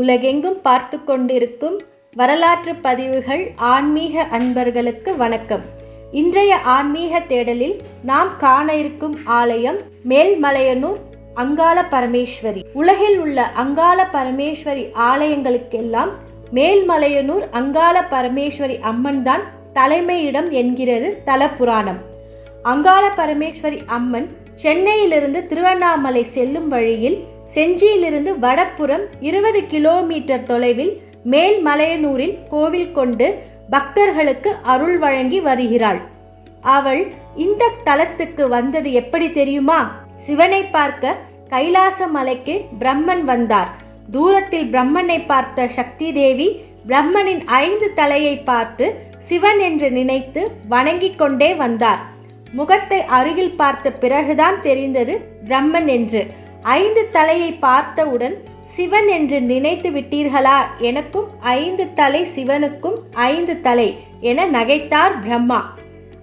உலகெங்கும் பார்த்து கொண்டிருக்கும் வரலாற்று பதிவுகள் ஆன்மீக அன்பர்களுக்கு வணக்கம். இன்றைய ஆன்மீக தேடலில் நாம் காண இருக்கும் ஆலயம் மேல்மலையனூர் அங்காள பரமேஸ்வரி. உலகில் உள்ள அங்காள பரமேஸ்வரி ஆலயங்களுக்கெல்லாம் மேல்மலையனூர் அங்காள பரமேஸ்வரி அம்மன் தான் தலைமையிடம் என்கிறது தலபுராணம். அங்காள பரமேஸ்வரி அம்மன் சென்னையிலிருந்து திருவண்ணாமலை செல்லும் வழியில் செஞ்சியிலிருந்து வடப்புறம் இருபது கிலோமீட்டர் தொலைவில் மேல்மலையனூரில் கோவில் கொண்டு பக்தர்களுக்கு அருள் வழங்கி வருகிறாள். அவள் இந்த தலத்துக்கு வந்தது எப்படி தெரியுமா? சிவனை பார்க்க கைலாச மலைக்கு பிரம்மன் வந்தார். தூரத்தில் பிரம்மனை பார்த்த சக்தி தேவி பிரம்மனின் ஐந்து தலையை பார்த்து சிவன் என்று நினைத்து வணங்கிக் கொண்டே வந்தார். முகத்தை அருகில் பார்த்த பிறகுதான் தெரிந்தது பிரம்மன் என்று. ஐந்து தலையை பார்த்தவுடன் சிவன் என்று நினைத்து விட்டீர்களா? எனக்கும் ஐந்து தலை சிவனுக்கும் ஐந்து தலை என நகைத்தார் பிரம்மா.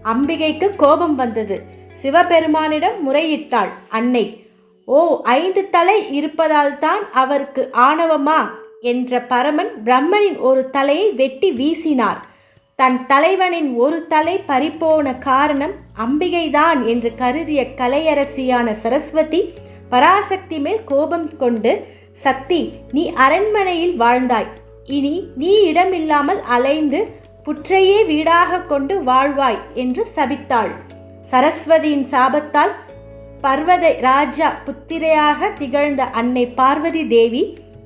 அம்பிகைக்கு கோபம் வந்தது. சிவபெருமானிடம் முறையிட்டாள் அன்னை. ஓ ஐந்து தலை இருப்பதால் தான் அவருக்கு ஆணவமா? என்ற பரமன் பிரம்மனின் ஒரு தலையை வெட்டி வீசினார். தன் தலைவனின் ஒரு தலை பறிப்போன காரணம் அம்பிகைதான் என்று கருதிய கலையரசியான சரஸ்வதி பராசக்தி மேல் கோபம் கொண்டு சக்தி நீ அரண்மனையில் வாழ்ந்தாய். இனி நீ இடமில்லாமல் அலைந்து புற்றையே வீடாக கொண்டு வாழ்வாய் என்று சபித்தாள். சரஸ்வதியின் சாபத்தால் பர்வத ராஜா புத்திரையாக திகழ்ந்த அன்னை பார்வதி தேவி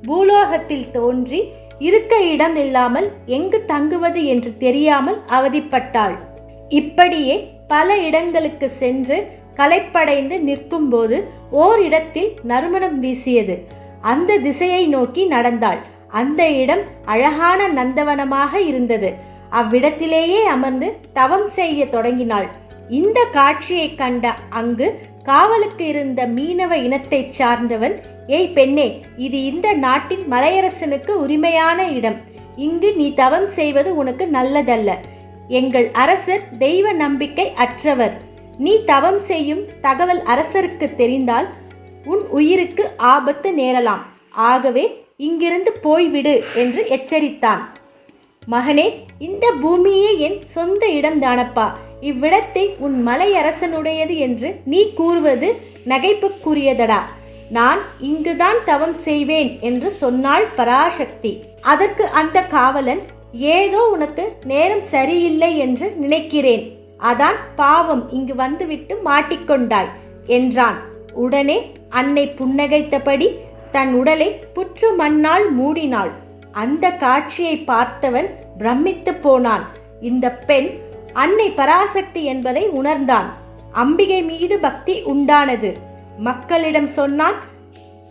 பூலோகத்தில் தோன்றி இருக்க இடம் இல்லாமல் எங்கு தங்குவது என்று தெரியாமல் அவதிப்பட்டாள். இப்படியே பல இடங்களுக்கு சென்று களைப்படைந்து நிற்கும்போது ஓர் இடத்தில் நறுமணம் வீசியது. அந்த திசையை நோக்கி நடந்தாள். அந்த இடம் அழகான நந்தவனமாக இருந்தது. அவ்விடத்திலேயே அமர்ந்து தவம் செய்ய தொடங்கினாள். இந்த காட்சியை கண்ட அங்கு காவலுக்கு இருந்த மீனவ இனத்தைச் சார்ந்தவன் ஏய் பெண்ணே இது இந்த நாட்டின் மலையரசனுக்கு உரிமையான இடம். இங்கு நீ தவம் செய்வது உனக்கு நல்லதல்ல. எங்கள் அரசர் தெய்வ நம்பிக்கை அற்றவர். நீ தவம் செய்யும் தகவல் அரசருக்கு தெரிந்தால் உன் உயிருக்கு ஆபத்து நேரலாம். ஆகவே இங்கிருந்து போய்விடு என்று எச்சரித்தான். மகனே இந்த பூமியே என் சொந்த இடம் தானப்பா இவ்விடத்தை உன் மலையரசனுடையது என்று நீ கூறுவது நகைப்புக்குரியதடா. நான் இங்குதான் தவம் செய்வேன் என்று சொன்னாள் பராசக்தி. அதற்கு அந்த காவலன் ஏதோ உனக்கு நேரம் சரியில்லை என்று நினைக்கிறேன். அதான் பாவம் இங்கு வந்துவிட்டு மாட்டிக்கொண்டாய் என்றான். உடனே அன்னை புன்னகைத்தபடி தன் உடலை புற்று மண்ணால் மூடினாள். அந்த காட்சியை பார்த்தவன் பிரமித்து போனான். இந்த பெண் அன்னை பராசக்தி என்பதை உணர்ந்தான். அம்பிகை மீது பக்தி உண்டானது. மக்களிடம் சொன்னான்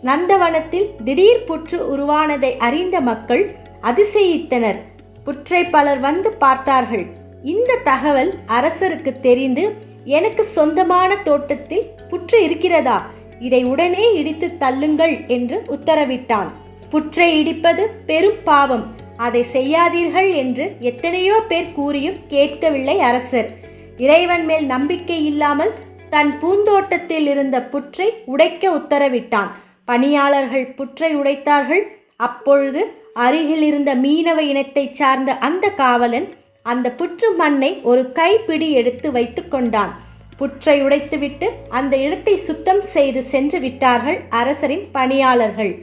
நந்தவனத்தில் திடீர் புற்று உருவானதை அறிந்த மக்கள் அதிசயித்தனர். புற்றை பலர் வந்து பார்த்தார்கள். இந்த தகவல் அரசருக்கு தெரிந்து எனக்கு சொந்தமான தோட்டத்தில் புற்று இருக்கிறதா? இதை உடனே இடித்து தள்ளுங்கள் என்று உத்தரவிட்டான். புற்றை இடிப்பது பெரும் பாவம். அதை செய்யாதீர்கள் என்று எத்தனையோ பேர் கூறியும் கேட்கவில்லை அரசர். இறைவன் மேல் நம்பிக்கை இல்லாமல் தன் பூந்தோட்டத்தில் இருந்த புற்றை உடைக்க உத்தரவிட்டான். பணியாளர்கள் புற்றை உடைத்தார்கள். அப்பொழுது அருகில் இருந்த மீனவ இனத்தைச் சார்ந்த அந்த காவலன் அந்த புற்று மண்ணை ஒரு கைப்பிடி எடுத்து வைத்து கொண்டான். புற்றை உடைத்துவிட்டு அந்த இடத்தை சுத்தம் செய்து சென்று விட்டார்கள் அரசரின் பணியாளர்கள்.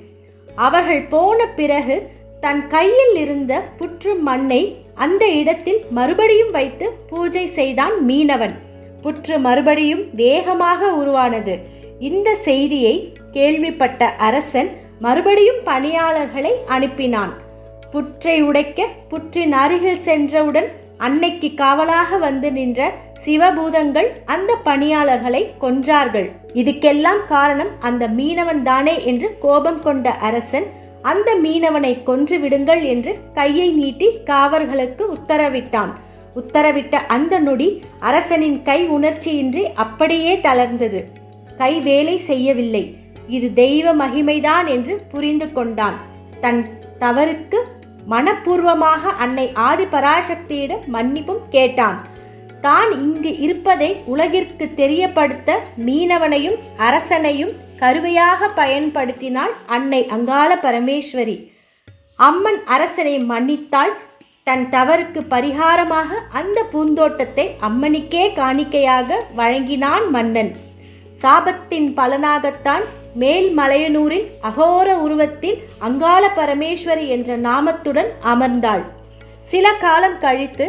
அவர்கள் போன பிறகு தன் கையில் இருந்த புற்று மண்ணை அந்த இடத்தில் மறுபடியும் வைத்து பூஜை செய்தான் மீனவன். புற்று மறுபடியும் வேகமாக உருவானது. இந்த செய்தியை கேள்விப்பட்ட அரசன் மறுபடியும் பணியாளர்களை அனுப்பினான். புற்றை உடைக்க புற்றின் அருகில் சென்றவுடன் அன்னைக்கு காவலாக வந்து நின்ற சிவபூதங்கள் அந்த பணியாளர்களை கொன்றார்கள். இதுக்கெல்லாம் காரணம் அந்த மீனவன் தானே என்று கோபம் கொண்ட அரசன் அந்த மீனவனை கொன்று விடுங்கள் என்று கையை நீட்டி காவர்களுக்கு உத்தரவிட்டான். உத்தரவிட்ட அந்த நொடி அரசனின் கை உணர்ச்சியின்றி அப்படியே தளர்ந்தது. கை வேலை செய்யவில்லை. இது தெய்வ மகிமைதான் என்று புரிந்து கொண்டான். தன் தவறுக்கு மனப்பூர்வமாக அன்னை ஆதி பராசக்தியிடம் மன்னிப்பும் கேட்டான். தான் இங்கு இருப்பதை உலகிற்கு தெரியப்படுத்த மீனவனையும் அரசனையும் கருவையாக பயன்படுத்தினாள் அன்னை அங்காள பரமேஸ்வரி. அம்மன் அரசனை மன்னித்தாள். தன் தவறுக்கு பரிகாரமாக அந்த பூந்தோட்டத்தை அம்மனுக்கே காணிக்கையாக வழங்கினான் மன்னன். சாபத்தின் பலனாகத்தான் மேல் மலையனூரில் அகோர உருவத்தில் அங்காள பரமேஸ்வரி என்ற நாமத்துடன் அமர்ந்தாள். சில காலம் கழித்து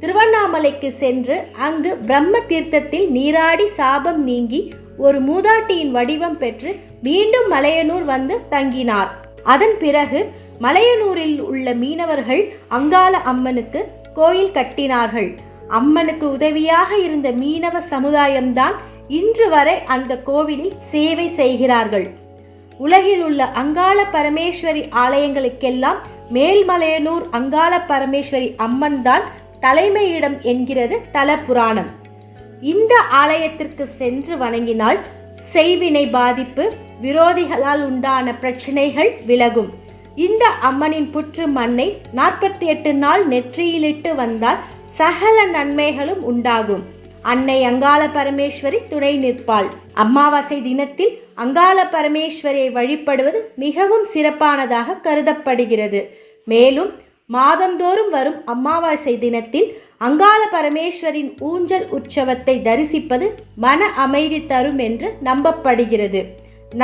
திருவண்ணாமலைக்கு சென்று அங்கு பிரம்ம தீர்த்தத்தில் நீராடி சாபம் நீங்கி ஒரு மூதாட்டியின் வடிவம் பெற்று மீண்டும் மலையனூர் வந்து தங்கினார். அதன் பிறகு மலையனூரில் உள்ள மீனவர்கள் அங்காள அம்மனுக்கு கோயில் கட்டினார்கள். அம்மனுக்கு உதவியாக இருந்த மீனவ சமுதாயம்தான் இன்று வரை அந்த கோவிலில் சேவை செய்கிறார்கள். உலகில் உள்ள அங்காள பரமேஸ்வரி ஆலயங்களுக்கெல்லாம் மேல்மலையனூர் அங்காள பரமேஸ்வரி அம்மன் தான் தலைமையிடம் என்கிறது தல புராணம் இந்த ஆலயத்திற்கு சென்று வணங்கினால் செய்வினை பாதிப்பு விரோதிகளால் உண்டான பிரச்சனைகள் விலகும். இந்த அம்மனின் புற்று மண்ணை நாற்பத்தி எட்டு நாள் நெற்றியிலிட்டு வந்தால் சகல நன்மைகளும் உண்டாகும். அன்னை அங்காள பரமேஸ்வரி துணை நிற்பாள். அமாவாசை தினத்தில் அங்காள பரமேஸ்வரியை வழிபடுவது மிகவும் சிறப்பானதாக கருதப்படுகிறது. மேலும் மாதந்தோறும் வரும் அமாவாசை தினத்தில் அங்காள பரமேஸ்வரின் ஊஞ்சல் உற்சவத்தை தரிசிப்பது மன அமைதி தரும் என்று நம்பப்படுகிறது.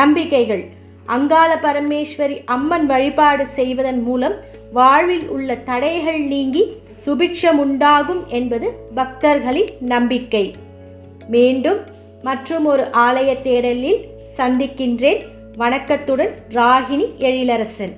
நம்பிக்கைகள். அங்காள பரமேஸ்வரி அம்மன் வழிபாடு செய்வதன் மூலம் வாழ்வில் உள்ள தடைகள் நீங்கி சுபிட்சம் உண்டாகும் என்பது பக்தர்களின் நம்பிக்கை. மீண்டும் மற்றும் ஒரு ஆலய தேடலில் சந்திக்கின்றேன். வணக்கத்துடன் ராகினி எழிலரசன்.